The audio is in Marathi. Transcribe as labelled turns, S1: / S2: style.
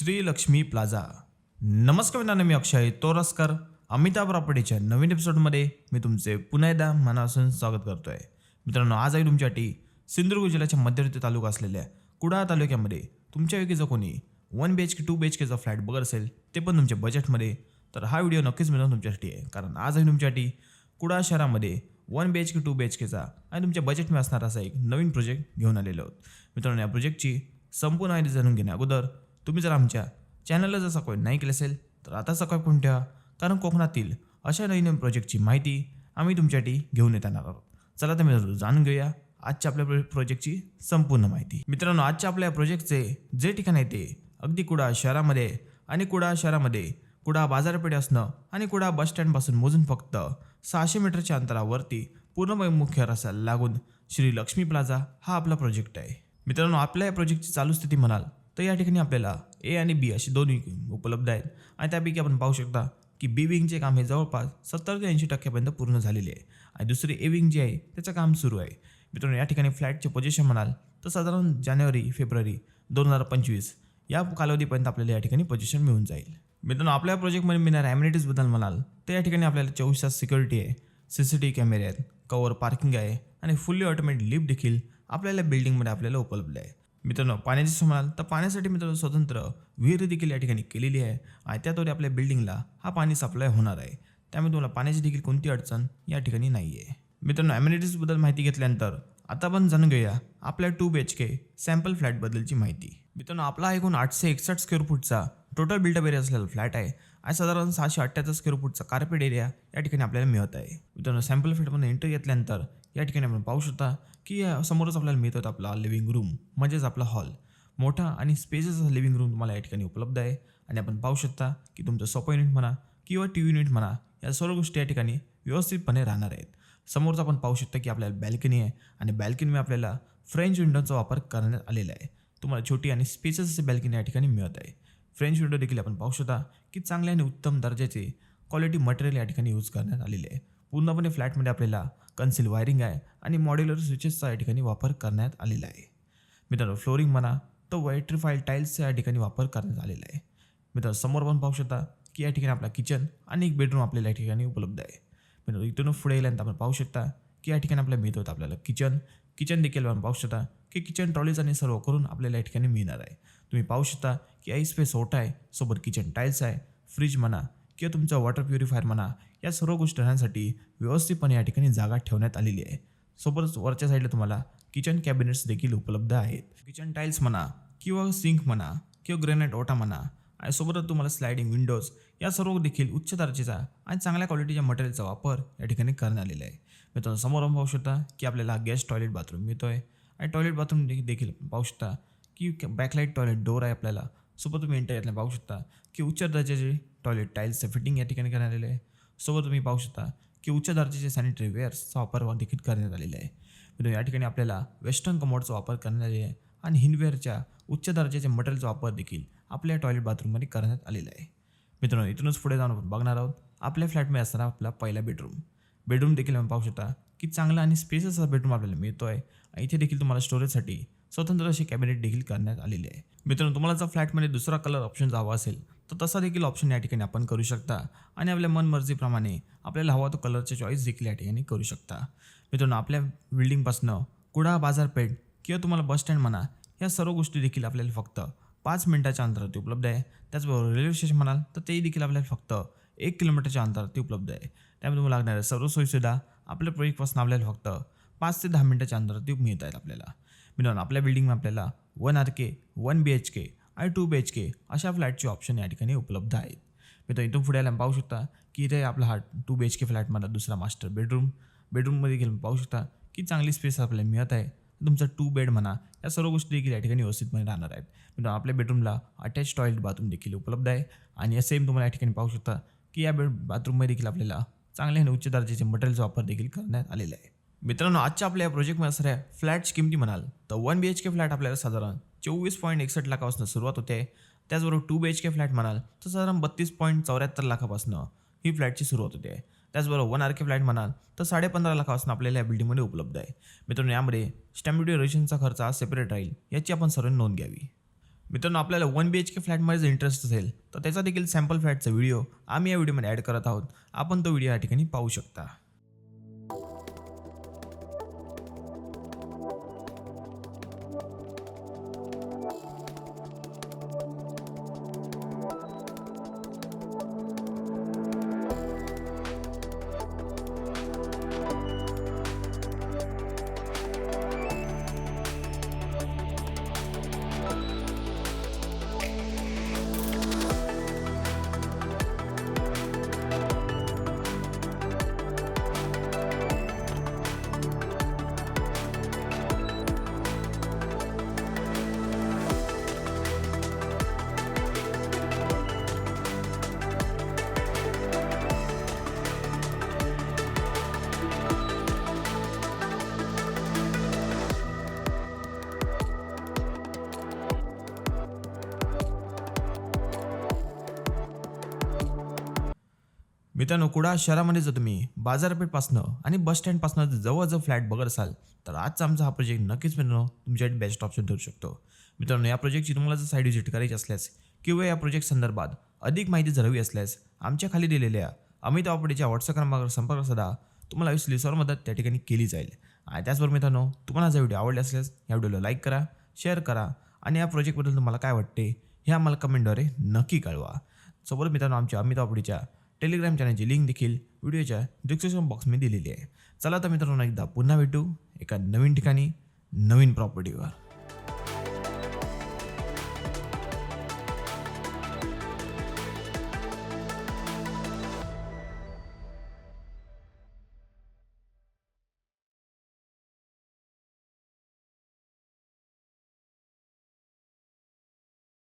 S1: श्री लक्ष्मी प्लाझा. नमस्कार मित्रांनो मी अक्षय तोरसकर. अमिताभ प्रॉपर्टीच्या नवीन एपिसोडमध्ये मी तुमचे पुन्हा एकदा मनापासून स्वागत करतो आहे मित्रांनो आज आहे तुमच्यासाठी सिंधुदुर्ग जिल्ह्याच्या मध्यवर्ती तालुका असलेल्या कुडाळ तालुक्यामध्ये तुमच्यापैकी जर कोणी one B H K two B H केचा flat बघत असेल ते पण तुमच्या बजेटमध्ये तर हा व्हिडिओ नक्कीच मिळून तुमच्यासाठी आहे. कारण आज आहे तुमच्यासाठी कुडाळ शहरामध्ये one B H K two B H केचा आणि तुमच्या बजेटमध्ये असणारा असा एक नवीन प्रोजेक्ट घेऊन आलेलो आहोत. मित्रांनो या प्रोजेक्टची संपूर्ण माहिती जाणून घेण्या अगोदर तुम्ही जर आमच्या चॅनलला जर सबस्क्राईब नाही केलं असेल तर आता सबस्क्राईब करून ठेवा. कारण कोकणातील अशा नवीन नवीन प्रोजेक्टची माहिती आम्ही तुमच्यासाठी घेऊन येत येणार आहोत. चला तर मित्रांनो जाणून घेऊया आजच्या आपल्या प्रोजेक्टची संपूर्ण माहिती. मित्रांनो आजच्या आपल्या प्रोजेक्टचे जे ठिकाण आहे ते अगदी कुडाळ शहरामध्ये आणि कुडाळ शहरामध्ये कुडा बाजारपेठ असणं आणि कुडा बस स्टँडपासून मोजून फक्त सहाशे मीटरच्या अंतरावरती पूर्ण मुख्य रस्त्याला लागून श्री लक्ष्मी प्लाझा हा आपला प्रोजेक्ट आहे. मित्रांनो आपल्या या प्रोजेक्टची चालू स्थिती म्हणाल तर या ठिकाणी आपल्याला ए आणि बी अशी दोन्ही उपलब्ध आहेत. आणि त्यापैकी आपण पाहू शकता की बी विंगचे काम हे जवळपास सत्तर ते ऐंशी टक्क्यापर्यंत पूर्ण झालेले आहे. आणि दुसरी ए विंग जे आहे त्याचं काम सुरू आहे. मित्रांनो या ठिकाणी फ्लॅटचे पोझिशन म्हणाल तर साधारण जानेवारी फेब्रुवारी दोन हजार पंचवीस या कालावधीपर्यंत आपल्याला या ठिकाणी पोझिशन मिळून जाईल. मित्रांनो आपल्या प्रोजेक्टमध्ये मिळणाऱ्या ॲम्युनिटीजबद्दल म्हणाल तर या ठिकाणी आपल्याला चोवीस तास सिक्युरिटी आहे सी सी टी व्ही कॅमेरे आहेत कवर पार्किंग आहे आणि फुल्ली ऑटोमॅटिक लिफ्ट देखील आपल्याला बिल्डिंगमध्ये आपल्याला उपलब्ध आहे. मित्रांनो पाण्याची म्हणाल तर पाण्यासाठी मित्रांनो स्वतंत्र विहीर देखील या ठिकाणी केलेली आहे आणि त्याद्वारे आपल्या बिल्डिंगला हा पाणी सप्लाय होणार आहे. त्यामुळे तुम्हाला पाण्याची देखील कोणती अडचण या ठिकाणी नाही आहे मित्रांनो ॲम्युनिटीजबद्दल माहिती घेतल्यानंतर आता आपण जाणून घेऊया आपल्या two B H K sample फ्लॅटबद्दलची माहिती. मित्रांनो आपला एकूण आठशे एकसष्ट स्क्वेअर फूटचा टोटल बिल्डअप एरिया असलेला फ्लॅट आहे. आणि साधारण सहाशे अठ्ठ्याहत्तर स्क्वेअर फूटचा कार्पेट एरिया या ठिकाणी आपल्याला मिळत आहे. मित्रांनो सॅम्पल फील्डमध्ये एंट्री घेतल्यानंतर या ठिकाणी आपण पाहू शकता की समोरच आपल्याला मिळतो आपला लिव्हिंग रूम म्हणजेच आपला हॉल मोठा आणि स्पेसेस लिव्हिंग रूम तुम्हाला या ठिकाणी उपलब्ध आहे. आणि आपण पाहू शकता की तुमचं सोपा युनिट म्हणा किंवा टी व्ही युनिट म्हणा या सर्व गोष्टी या ठिकाणी व्यवस्थितपणे राहणार आहेत. समोरच आपण पाहू शकता की आपल्याला बॅल्कनी आहे आणि बॅल्कनीमध्ये आपल्याला फ्रेंच विंडोचा वापर करण्यात आलेला आहे. तुम्हाला छोटी आणि स्पेसेस असे बॅल्कनी या ठिकाणी मिळत आहे. फ्रेंच विंडो देखील आपण पाहू शकता की चांगल्या आणि उत्तम दर्जाचे क्वालिटी मटेरियल या ठिकाणी यूज करण्यात आलेले आहे. पूर्णपणे फ्लॅटमध्ये आपल्याला कन्सिल वायरिंग आहे आणि मॉड्युलर स्विचेसचा या ठिकाणी वापर करण्यात आलेला आहे. मित्रांनो फ्लोरिंग म्हणा तर वायट्रिफाईल टाईल्सचा या ठिकाणी वापर करण्यात आलेला आहे. मित्रांनो समोर पण पाहू शकता की या ठिकाणी आपला किचन आणि एक बेडरूम आपल्याला या ठिकाणी उपलब्ध आहे. मित्रांनो इथून पुढे गेल्यानंतर आपण पाहू शकता की या ठिकाणी आपल्याला मिळत होतं आपल्याला किचन किचन देखील आपण पाहू शकता की किचन ट्रॉलीज आणि सर्व करून आपल्याला या ठिकाणी मिळणार आहे. तुम्ही पाहू शकता की आई स्पेस ओटा आहे सोबत किचन टाईल्स आहे फ्रीज म्हणा किंवा तुमचा वॉटर प्युरिफायर म्हणा या सर्व गोष्टी राहण्यासाठी व्यवस्थितपणे या ठिकाणी जागा ठेवण्यात आलेली आहे. सोबतच वरच्या साईडला तुम्हाला किचन कॅबिनेट्स देखील उपलब्ध आहेत. किचन टाईल्स म्हणा किंवा सिंक म्हणा किंवा ग्रेनाइट ओटा म्हणा आणि सोबतच तुम्हाला स्लायडिंग विंडोज या सर्व देखील उच्च दर्जाचा आणि चांगल्या क्वालिटीच्या मटेरियलचा वापर या ठिकाणी करण्यात आलेला आहे. मित्रांनो समोर पाहू शकता की आपल्याला गेस्ट टॉयलेट बाथरूम मिळतो आहे आणि टॉयलेट बाथरूम देखील पाहू शकता की बॅकलाईट टॉयलेट डोर आहे आपल्याला. सोबत तुम्ही एंटर यातल्या पाहू शकता की उच्च दर्जाचे टॉयलेट टाईल्सचं फिटिंग या ठिकाणी करण्यात आलेलं आहे. सोबत तुम्ही पाहू शकता की उच्च दर्जाचे सॅनिटरी वेअर्सचा वापर देखील करण्यात आलेला आहे. या ठिकाणी आपल्याला वेस्टर्न कमोडचा वापर करण्यात आलेला आहे आणि हिनवेअरच्या उच्च दर्जाच्या मटेरियलचा वापर देखील आपल्या टॉयलेट बाथरूममध्ये करण्यात आलेला आहे. मित्रांनो इथूनच पुढे जाऊन आपण बघणार आहोत आपल्या फ्लॅटमध्ये असणारा आपला पहिला बेडरूम बेडरूम देखील आपण पाहू शकता की चांगला आणि स्पेसेस असा बेडरूम आपल्याला मिळतो आहे इथे देखील तुम्हाला स्टोरेजसाठी स्वतंत्र असे कॅबिनेट देखील करण्यात आलेले आहे. मित्रांनो तुम्हाला जर फ्लॅटमध्ये दुसरा कलर ऑप्शन हवा असेल तर तसा देखील ऑप्शन या ठिकाणी आपण करू शकता. आणि आपल्या मनमर्जीप्रमाणे आपल्याला हवा तो कलरचे चॉईस देखील या ठिकाणी करू शकता. मित्रांनो आपल्या बिल्डिंगपासनं कुडा बाजारपेठ किंवा तुम्हाला बस स्टँड म्हणा या सर्व गोष्टी देखील आपल्याला फक्त पाच मिनिटाच्या अंतरावरती उपलब्ध आहे. त्याचबरोबर रेल्वे स्टेशन म्हणाल तर तेही देखील आपल्याला फक्त एक किलोमीटरच्या अंतरावरती उपलब्ध आहे. त्यामुळे तुम्हाला लागणाऱ्या सर्व सोयीसुविधा आपल्या प्रोजेक्टपासून आपल्याला फक्त पाच ते दहा मिनिटाच्या अंतरावरती मिळत आहेत आपल्याला. मित्रांनो आपल्या बिल्डिंगमध्ये आपल्याला one R K one B H K आणि टू बी एच के अशा फ्लॅटचे ऑप्शन या ठिकाणी उपलब्ध आहेत. मित्र इथून पुढे आल्यानं पाहू शकता की इथे आपला हा टू बी एच के फ्लॅटमधला दुसरा मास्टर बेडरूम बेडरूममध्ये गेलं पाहू शकता की चांगली स्पेस आपल्याला मिळत आहे. तुमचा टू बेड म्हणा या सर्व गोष्टी देखील या ठिकाणी व्यवस्थितपणे राहणार आहेत. मित्रांनो आपल्या बेडरूमला अटॅच टॉयलेट बाथरूम देखील उपलब्ध आहे. आणि या सेम तुम्हाला या ठिकाणी पाहू शकता की या बेड बाथरूममध्ये देखील आपल्याला चांगले आणि उच्च दर्जाचे मटेरियलचा वापर देखील करण्यात आलेला आहे मित्रांनो आजच्या आपल्या या प्रोजेक्टमध्ये असणाऱ्या फ्लॅटची किमती म्हणाल तर one B H K flat आपल्याला साधारण चोवीस पॉईंट एकसष्ट लाखापासून सुरुवात होते. त्याचबरोबर two B H K flat म्हणाल तर साधारण बत्तीस पॉईंट चौऱ्याहत्तर लाखापासून ही फ्लॅटची सुरुवात होते. त्याचबरोबर वन आर के फ्लॅट म्हणाल तर साडेपंधरा लाखापासून आपल्याला या बिल्डिंगमध्ये उपलब्ध आहे. मित्रांनो यामध्ये स्टॅम्प ड्युटी रजिस्ट्रेशनचा खर्च हा सेपरेट राहील याची आपण सर्वांनी नोंद घ्यावी. मित्रांनो आपल्याला वन बी एच के फ्लॅटमध्ये जर इंटरेस्ट असेल तर त्याचा देखील सॅम्पल फ्लॅटचा व्हिडिओ आम्ही या व्हिडिओमध्ये ॲड करत आहोत. आपण तो व्हिडिओ या ठिकाणी पाहू शकता. मित्रांनो कुडा शहरामध्ये जर तुम्ही बाजारपेठपासनं आणि बस स्टँडपासनं जर जवळ जर फ्लॅट बघत असाल तर आजचा आमचा हा प्रोजेक्ट नक्कीच मित्रांनो तुमच्यासाठी बेस्ट ऑप्शन ठरू शकतो. मित्रांनो या प्रोजेक्टची तुम्हाला जर साईड व्हिजिट करायची असल्यास किंवा या प्रोजेक्ट संदर्भात अधिक माहिती जर हवी असल्यास आमच्या खाली दिलेल्या अमित आवडीच्या व्हॉट्सअप क्रमांकावर संपर्क साधा. तुम्हाला विश्लेषवर मदत त्या ठिकाणी केली जाईल. आणि त्याचबरोबर मित्रांनो तुम्हाला जर व्हिडिओ आवडला असल्यास या व्हिडिओला लाईक करा शेअर करा आणि या प्रोजेक्टबद्दल तुम्हाला काय वाटते हे आम्हाला कमेंटद्वारे नक्की कळवा. सोबत मित्रांनो आमच्या अमित आवडीच्या टेलिग्राम चॅनलची लिंक देखील व्हिडिओच्या डिस्क्रिप्शन बॉक्समध्ये दिलेली आहे. चला तर मित्रांनो एकदा पुन्हा भेटू एका नवीन ठिकाणी नवीन प्रॉपर्टीवर